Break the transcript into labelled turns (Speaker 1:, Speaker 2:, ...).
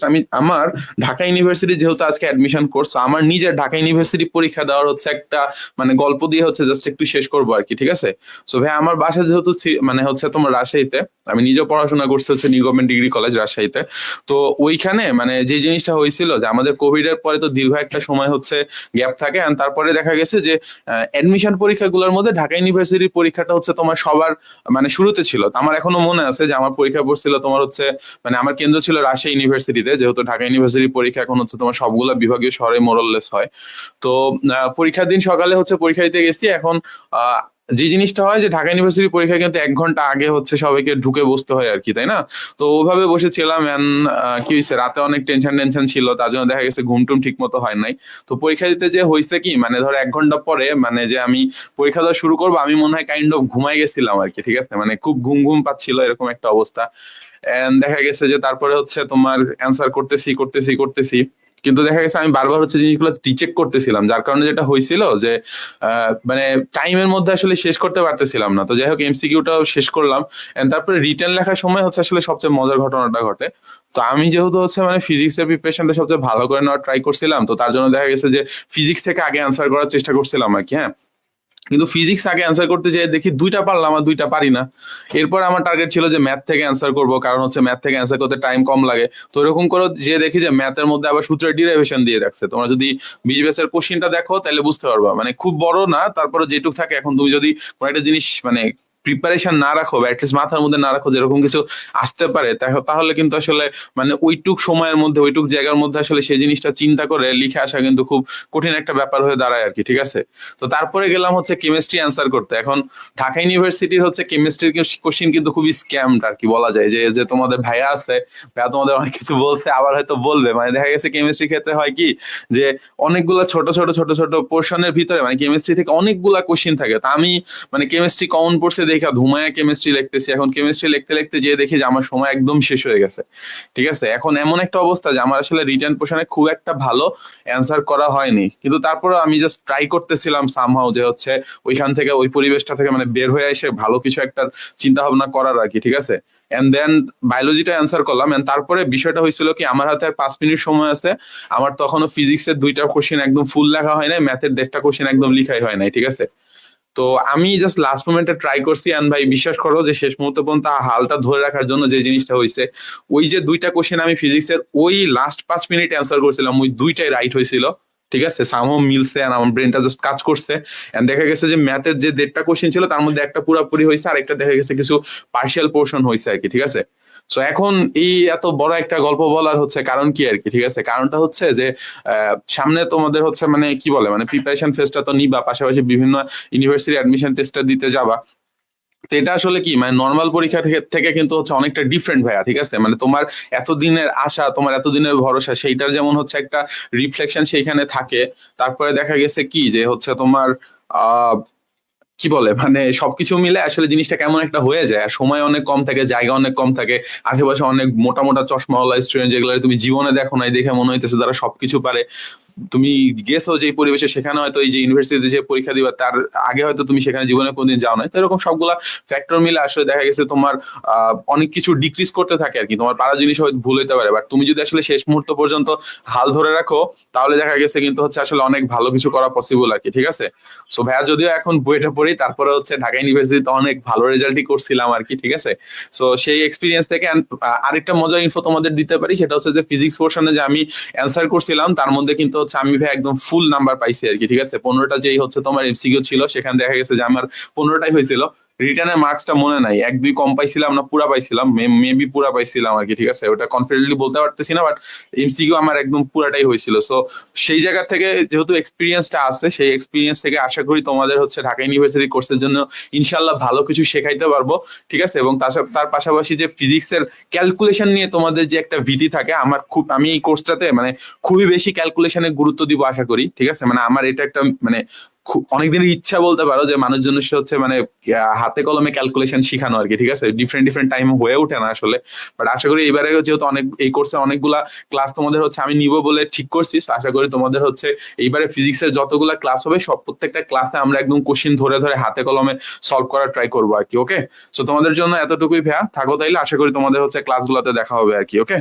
Speaker 1: আমি আমার ঢাকা ইউনিভার্সিটি যেহেতু আজকে অ্যাডমিশন করছ আমার নিজের ঢাকা ইউনিভার্সিটি পরীক্ষা দেওয়ার হচ্ছে একটা মানে গল্প দিয়ে হচ্ছে জাস্ট একটু শেষ করব আর কি, ঠিক আছে? সো ভাই আমার বাসা যেহেতু মানে হচ্ছে তোমার রাজশাহীতে, আমি নিজেও পড়াশোনা করছি হচ্ছে নিউ গভর্নমেন্ট ডিগ্রি কলেজ রাজশাহীতে। তো ওইখানে মানে যে জিনিসটা হয়েছিল যে আমাদের কোভিড এর পরে তো দীর্ঘ একটা সময় হচ্ছে গ্যাপ থাকে and তারপরে দেখা গেছে যে অ্যাডমিশন পরীক্ষাগুলোর মধ্যে ঢাকা ইউনিভার্সিটির পরীক্ষাটা হচ্ছে তোমার সবার মানে শুরুতে ছিল। আমার এখনও মনে আছে যে আমার পরীক্ষা পড়ছিল তোমার হচ্ছে মানে আমার কেন্দ্র ছিল রাজশাহী ইউনিভার্সিটিতে যেহেতু ঢাকা ইউনিভার্সিটি পরীক্ষা এখন হচ্ছে তোমার সবগুলো বিভাগীয় শহরে মোরললেস হয়। তো পরীক্ষার দিন সকালে হচ্ছে পরীক্ষা দিতে গেছি। এখন যে জিনিসটা হয় যে ঢাকা ইউনিভার্সিটির পরীক্ষা কিন্তু এক ঘণ্টা আগে হচ্ছে সবাইকে ঢুকে বসতে হয় আর কি, তাই না? তো ওভাবে বসেছিলাম এন্ড কি হয়েছে রাতে অনেক টেনশন টেনশন ছিল, তার জন্য দেখা গেছে ঘুম টুম ঠিক মতো হয় নাই। তো পরীক্ষা দিতে যে হয়েছে কি মানে ধরো এক ঘণ্টা পরে মানে যে আমি পরীক্ষা দেওয়া শুরু করব, আমি মনে হয় কাইন্ড অফ ঘুমাই গেছিলাম আর কি, ঠিক আছে? মানে খুব ঘুম ঘুম পাচ্ছিল এরকম একটা অবস্থা। দেখা গেছে যে তারপরে হচ্ছে তোমার অ্যান্সার করতেছি করতেছি করতেছি। কিন্তু দেখা গেছে আমি বারবার হচ্ছে জিনিসগুলো রিচেক করতেছিলাম, যার কারণে যেটা হয়েছিল যে মানে টাইমের মধ্যে আসলে শেষ করতে পারতেছিলাম না। তো যাই হোক এমসিকিউটাও শেষ করলাম। তারপরে রিটার্ন লেখার সময় হচ্ছে আসলে সবচেয়ে মজার ঘটনাটা ঘটে। তো আমি যেহেতু হচ্ছে মানে ফিজিক্স ফিজিক্সের প্রিপারেশনটা সবচেয়ে ভালো করে নেওয়ার ট্রাই করছিলাম, তো তার জন্য দেখা গেছে যে ফিজিক্স থেকে আগে আনসার করার চেষ্টা করছিলাম আর কি হ্যাঁ। কিন্তু ফিজিক্স আগে অ্যান্সার করতে যেয়ে দেখি দুইটা পারলাম আর দুইটা পারি না। এরপর আমার টার্গেট ছিল যে ম্যাথ থেকে অ্যান্সার করব, কারণ হচ্ছে ম্যাথ থেকে অ্যান্সার করতে টাইম কম লাগে। তো এরকম করে যে দেখি যে ম্যাথের মধ্যে আবার সূত্রের ডিরাইভেশন দিয়ে রাখছে। তোমরা যদি বিশ বেসের কোশ্চিনটা দেখো, তাহলে বুঝতে পারবা। মানে খুব বড় না তারপরে যেটুক থাকে, এখন তুমি যদি কোনো একটা জিনিস মানে প্রিপারেশন না রাখো বা অ্যাটলিস্ট মাথার মধ্যে না রাখো যেরকম কিছু আসতে পারে তাহলে কিন্তু আসলে মানে ওইটুক সময়ের মধ্যে, ওইটুক জায়গার মধ্যে আসলে সেই জিনিসটা চিন্তা করে লিখে আসা কিন্তু খুব কঠিন একটা ব্যাপার হয়ে দাঁড়ায় আর কি, ঠিক আছে? তো তারপরে গেলাম হচ্ছে কেমিস্ট্রি অ্যান্সার করতে। এখন ঢাকা ইউনিভার্সিটির হচ্ছে কেমিস্ট্রির কোশ্চিন কিন্তু খুবই স্ক্যামড আর কি বলা যায়। যে যে তোমাদের ভাইয়া আছে ভাইয়া তোমাদের অনেক কিছু বলতে আবার হয়তো বলবে। মানে দেখা গেছে কেমিস্ট্রি ক্ষেত্রে হয় কি যে অনেকগুলা ছোট ছোট ছোট ছোট পোর্শনের ভিতরে মানে কেমিস্ট্রি থেকে অনেকগুলা কোশ্চিন থাকে। তা আমি মানে কেমিস্ট্রি কমন পড়ছে দেখা ধুমায়া কেমিস্ট্রি লিখতেছি, এখন কেমিস্ট্রি লিখতে লিখতে যে দেখি যে আমার সময় একদম শেষ হয়ে গেছে। ঠিক আছে? এখন এমন একটা অবস্থা যে আমার আসলে রিটার্ন পোর্শনে খুব একটা ভালো অ্যান্সার করা হয়নি। কিন্তু তারপরে আমি জাস্ট ট্রাই করতেছিলাম সামহাও যে হচ্ছে ওইখান থেকে ওই পরিবেশটা থেকে মানে বের হয়ে এসে ভালো কিছু একটা চিন্তা ভাবনা করার আর কি ঠিক আছে? এন্ড দেন বায়োলজিটা অ্যান্সার করলাম এন্ড তারপরে বিষয়টা হয়েছিল কি, আমার হাতে আর পাঁচ মিনিট সময় আছে, আমার তখনও ফিজিক্সের দুইটা কোশ্চেন একদম ফুল লেখা হয় নাই ম্যাথের দেড়টা কোশ্চেন একদম লিখাই হয় নাই, ঠিক আছে? তো আমি জাস্ট লাস্ট মোমেন্টে ট্রাই করছি এন্ড ভাই বিশ্বাস করো যে শেষ মুহূর্ত পর্যন্ত হালটা ধরে রাখার জন্য যে জিনিসটা হয়েছে, ওই যে দুইটা কোশ্চেন আমি ফিজিক্সের ওই লাস্ট পাঁচ মিনিট অ্যান্সার করছিলাম, ওই দুইটাই রাইট হয়েছিল, ঠিক আছে? সামও মিলছে আর আমার ব্রেনটা জাস্ট কাজ করছে। এন্ড দেখা গেছে যে ম্যাথের যে দেড়টা কোশ্চেন ছিল, তার মধ্যে একটা পুরোপুরি হয়েছে আর একটা দেখা গেছে কিছু পার্শিয়াল পোর্শন হয়েছে আর কি, ঠিক আছে? সো এখন এই এত বড় একটা গল্প বলার হচ্ছে কারণ কি আর কি, ঠিক আছে? কারণটা হচ্ছে যে সামনে তোমাদের হচ্ছে মানে কি বলে মানে প্রিপারেশন ফেজটা তো নিবা, পাশাপাশি বিভিন্ন ইউনিভার্সিটি অ্যাডমিশন টেস্টটা দিতে যাবা। তো এটা আসলে কি মানে নর্মাল পরীক্ষা থেকে কিন্তু হচ্ছে অনেকটা ডিফারেন্ট ভাইয়া, ঠিক আছে? মানে তোমার এতদিনের আশা, তোমার এতদিনের ভরসা, সেইটার যেমন হচ্ছে একটা রিফ্লেকশন সেইখানে থাকে। তারপরে দেখা গেছে কি, যে হচ্ছে তোমার, আহ কি বলে মানে সবকিছু মিলে আসলে জিনিসটা কেমন একটা হয়ে যায়। আর সময় অনেক কম থাকে, জায়গা অনেক কম থাকে, আশেপাশে অনেক মোটা মোটা চশমাওয়ালা স্টুডেন্ট যেগুলো তুমি জীবনে দেখো নাই দেখে মনে হইতেছে তারা সবকিছু পারে। তুমি গেছো যে পরিবেশে, সেখানে হয়তো এই যে ইউনিভার্সিটিতে যে পরীক্ষা দিবা, তার আগে হয়তো তুমি সেখানে জীবনে কোনদিন যাও নাই তো এরকম সবগুলা ফ্যাক্টর মিলে আসলে দেখা গেছে তোমার অনেক কিছু ডিক্রিজ করতে থাকে আর কি তোমার পারা জিনিস হয়তো ভুল হইতে পারে। বাট তুমি যদি আসলে শেষ মুহূর্ত পর্যন্ত হাল ধরে রাখো, তাহলে দেখা গেছে কিন্তু হচ্ছে আসলে অনেক ভালো কিছু করা পসিবল আর কি ঠিক আছে? সো ভাইয়া, যদিও এখন বইটা পড়ি, তারপরে হচ্ছে ঢাকা ইউনিভার্সিটিতে অনেক ভালো রেজাল্টই করছিলাম আর কি ঠিক আছে? সো সেই এক্সপিরিয়েন্স থেকে আরেকটা মজার ইনফো তোমাদের দিতে পারি, সেটা হচ্ছে যে ফিজিক্স পোর্শনে যে আমি অ্যান্সার করছিলাম, তার মধ্যে কিন্তু হচ্ছে আমি ভাই একদম ফুল নাম্বার পাইছি আর কি ঠিক আছে? পনেরোটা যেই হচ্ছে তোমার এমসিকিউ ছিল, সেখানে দেখা গেছে যে আমার পনেরোটাই হয়েছিল। রিটার্নের মার্কসটা মনে নাই। এক, দুই কম পাইছিলাম না, পুরা পাইছিলাম। মেবি পুরা পাইছিলাম আর কি, ঠিক আছে? ওটা কনফিডেন্টলি বলতে পারতেছি না বাট এমসিকিউ আমার একদম পুরাটাই হয়েছিল। সো সেই জায়গা থেকে যেহেতু এক্সপিরিয়েন্সটা আছে, সেই এক্সপিরিয়েন্স থেকে আশা করি তোমাদের হচ্ছে ঢাকা ইউনিভার্সিটি কোর্সের জন্য ইনশাল্লাহ ভালো কিছু শেখাইতে পারব, ঠিক আছে? এবং তার পাশাপাশি যে ফিজিক্সের ক্যালকুলেশন নিয়ে তোমাদের যে একটা ভীতি থাকে, আমার খুব, আমি এই কোর্সটাতে মানে খুবই বেশি ক্যালকুলেশনে গুরুত্ব দিব আশা করি, ঠিক আছে? মানে আমার এটা একটা মানে অনেকদিনের ইচ্ছা বলতে পারো যে মানুষজন সে হচ্ছে মানে হাতে কলমে ক্যালকুলেশন শিখানো আর কি, ঠিক আছে? ডিফারেন্ট ডিফারেন্ট টাইম হয়ে ওঠে না আসলে। বাট আশা করি এবারে যেহেতু অনেক, এই কোর্সে অনেকগুলা ক্লাস তোমাদের হচ্ছে আমি নিব বলে ঠিক করছি। আশা করি তোমাদের হচ্ছে এইবারে ফিজিক্সের যতগুলা ক্লাস হবে, সব প্রত্যেকটা ক্লাসে আমরা একদম কোশ্চিন ধরে ধরে হাতে কলমে সলভ করার ট্রাই করব আর কি ওকে সো তোমাদের জন্য এতটুকুই ভ্যা থাকো তাইলে, আশা করি তোমাদের হচ্ছে ক্লাসগুলোতে দেখা হবে আর কি ওকে